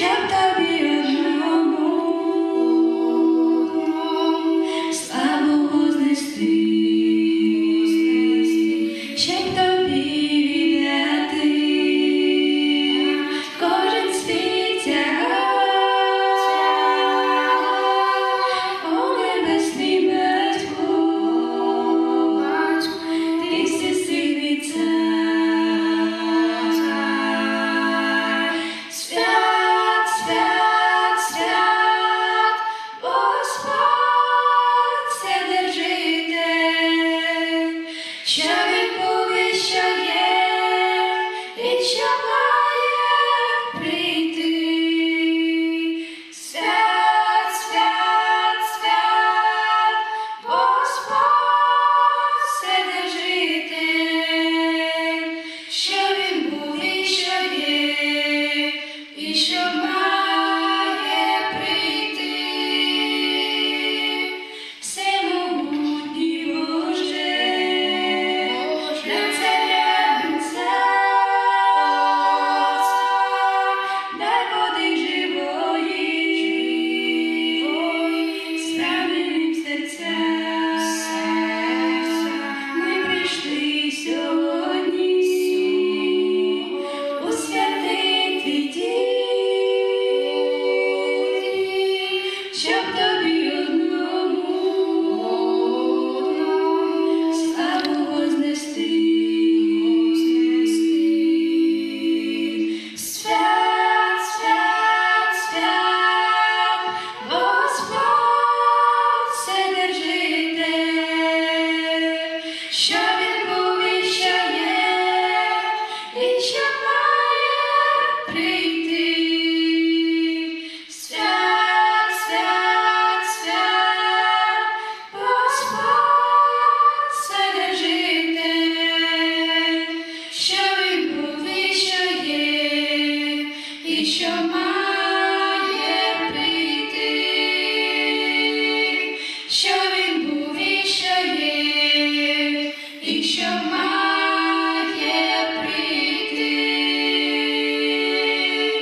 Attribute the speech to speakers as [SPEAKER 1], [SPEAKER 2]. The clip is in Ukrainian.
[SPEAKER 1] Yeah. що він повищає, і що щоб тобі одному славу вознести, свят, свят, свят, Господь все держите, що він повіщає, і що що він.